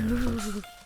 フフフ。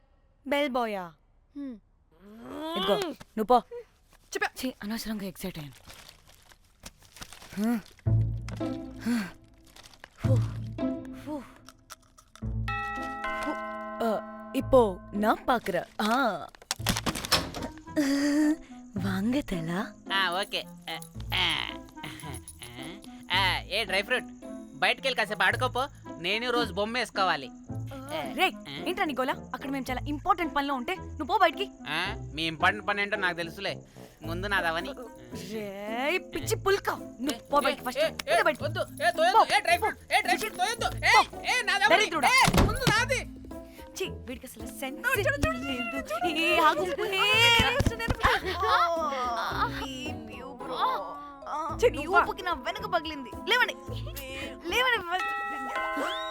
bell బాయా హ్మ్. ఇదిగో నువ్వు పో ఛీ, అనవసరంగా ఎక్సైట్ అయ్యాను இப்போ நான் பாக்குறேன் ஆ வாங்க தலா ఆ, ఓకే ఆ, ఆ, ఆ, ఏ డ్రై ఫ్రూట్ బయటికి వెళ్ళి కాసేపు ఆడుకోపో నేను రోజు బొమ్మ వేసుకోవాలి ఆ, రే ఏంట్రా నికోలా? అక్కడ మేము చాలా ఇంపార్టెంట్ పనిలో ఉంటే నువ్వు పో బయటికి. ఆ, మీ ఇంపార్టెంట్ పని ఏంటో నాకు తెలుసులే. ముందు నాదవని రే పిచ్చి పుల్క. నువ్వు పో బయటికి ఫస్ట్ బయటికి. వద్దు, ఏ, తోయొద్దు, ఏ, డ్రై ఫ్రూట్, ఏ, డ్రై ఫ్రూట్ తోయొద్దు, ఏ, ఏ, నాదవని, దరిద్రుడా. ఏ, ముందు నాది. ఛీ, వీడికి అసలు సెన్స్ లేదు. ఏ, ఆగు. ఏ, ఛీ, నీ ఊపుకి నా వెనక పగిలింది. లేవండి. లేవండి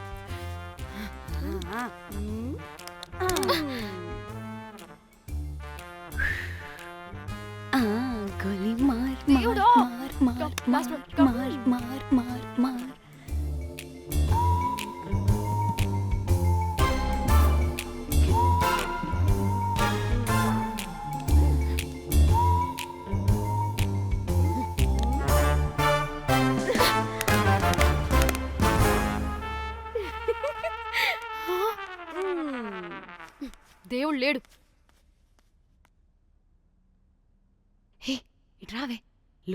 గోలి మార్ దేవుడా! మార్ మార్ Come, last మార్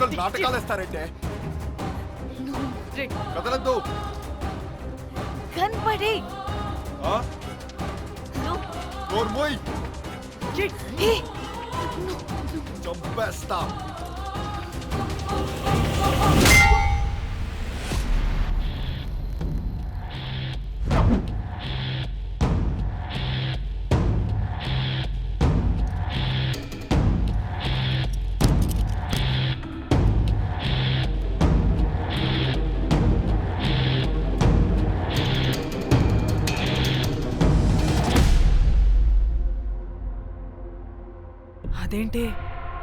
ఉందా ఒక్కొక్కరు నాటకాలు వేస్తారంటే రేయ్, కదలద్దు కనపడే ఆ? నోరు మూయ్. రేయ్. చంపేస్తా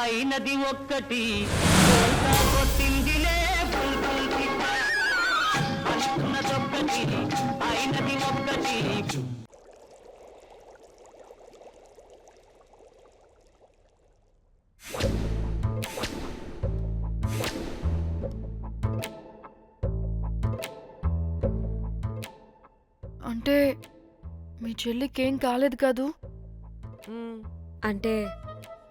అయినది ఒక్కటి కొట్టిందిలే. అనుకున్నదొక్కటి అయినది ఒక్కటి అంటే మీ చెల్లికి ఏం కాలేదు కాదు అంటే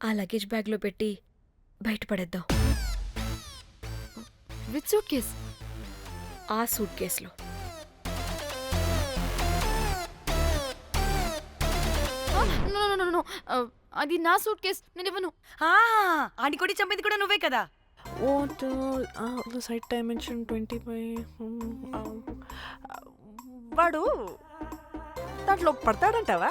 ఆ లగేజ్ బ్యాగ్లో పెట్టి బయటపడేద్దాం. విత్ సూట్ కేస్ ఆ సూట్ కేసులో నో నో నో అది నా సూట్ కేస్ నేను ఇవ్వను. ఆడి కొడి చంపేది కూడా నువ్వే కదా? What size dimension twenty five వాడు దాంట్లో పడతాడంటావా?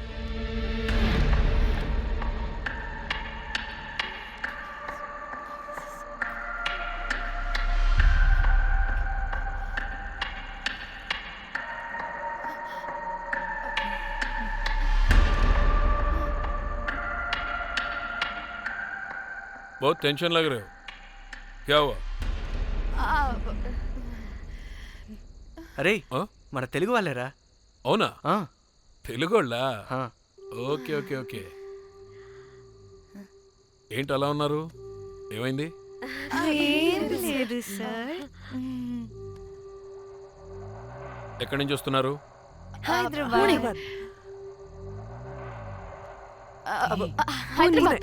बहुत टेंशन लग रहे हो क्या हुआ అరే ఆ? మన తెలుగు వాళ్ళేరా అవునా ఆ, తెలుగోళ్ళా ఆ. ఓకే ఓకే ఓకే ఏంటి అలా ఉన్నారు ఏమైంది ఏం లేదు సార్ ఎక్కడి నుంచి వస్తున్నారు హైదరాబాద్ హైదరాబాద్ ఏయ్!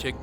చెక్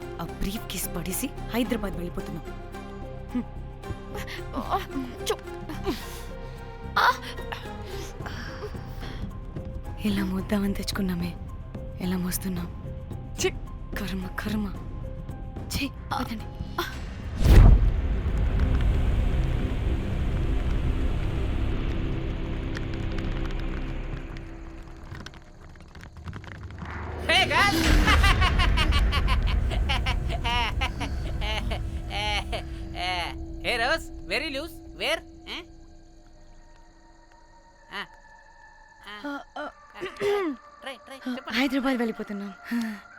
ఆ బ్రీఫ్ కేస్ పడేసి హైదరాబాద్ వెళ్ళిపోతున్నాం. ఇలా మోద్దామని తెచ్చుకున్నామే. ఎలా మోస్తున్నాం! కర్మ కర్మ. ఛీ, వదండి. హైదరాబాద్ వెళ్ళిపోతున్నాం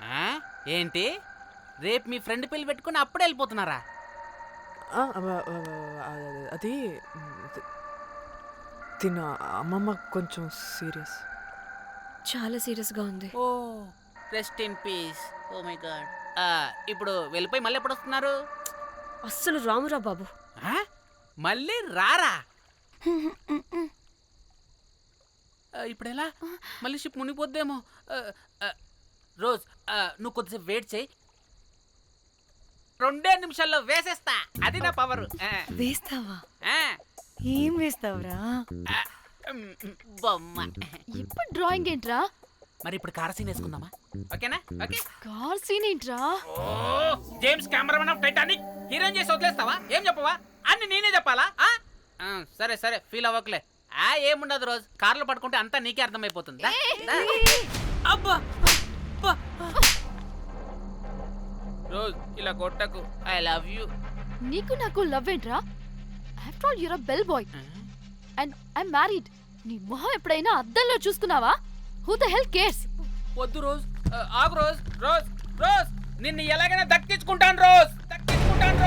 ఆ? ఏంటి? రేపు మీ ఫ్రెండ్ పెళ్ళి పెట్టుకుని అప్పుడే వెళ్ళిపోతున్నారా? అది తి- తిన అమ్మమ్మ కొంచెం సీరియస్. చాలా సీరియస్గా ఉంది. ఓ rest in peace oh my god ఇప్పుడు వెళ్ళిపోయి మళ్ళీ ఎప్పుడు వస్తున్నారు? అస్సలు రామురా బాబు. ఆ? మళ్ళీ రారా? ఇప్పుడు ఎలా మళ్ళీ షిప్ మునిగిపోద్దేమో. రోజ్ నువ్వు కొద్దిసేపు వెయిట్ చేయి. రెండే నిమిషాల్లో వేసేస్తా. అది నా పవర్. వేస్తావా? ఏం వేస్తావురా? బొమ్మ. ఇప్పుడు డ్రాయింగ్ ఏంట్రా? మరి ఇప్పుడు కార్ సీన్ వేసుకుందామా? ఓకేనా? ఓకే. కార్ సీన్ ఏంట్రా? James cameraman of Titanic. Heroine చేసి వదిలేస్తావా? ఏం చెప్పవా? అన్ని నేనే చెప్పాలా? సరే సరే ఫీల్ అవ్వకలే. ఆ ఏముండదు రోజు. కార్లో పడుకుంటే అంతా నీకే అర్థమైపోతుంది. దా, దా. అబ్బా! అబ్బా. ఇలా కొట్టకు. I love you. నీకు నాకు లవ్ ఏంట్రా? After all your uh bell boy and I married నీ మొహం ఎప్పుడైనా అద్దంలో చూసుకున్నావా? హూ ద హెల్ కేర్స్ వద్దు రోజ్. ఆ, ఆగు రోజ్. రోజ్ రోజ్ నిన్ను ఎలాగైనా దక్కించుకుంటాను రోజ్. దక్కించుకుంటాను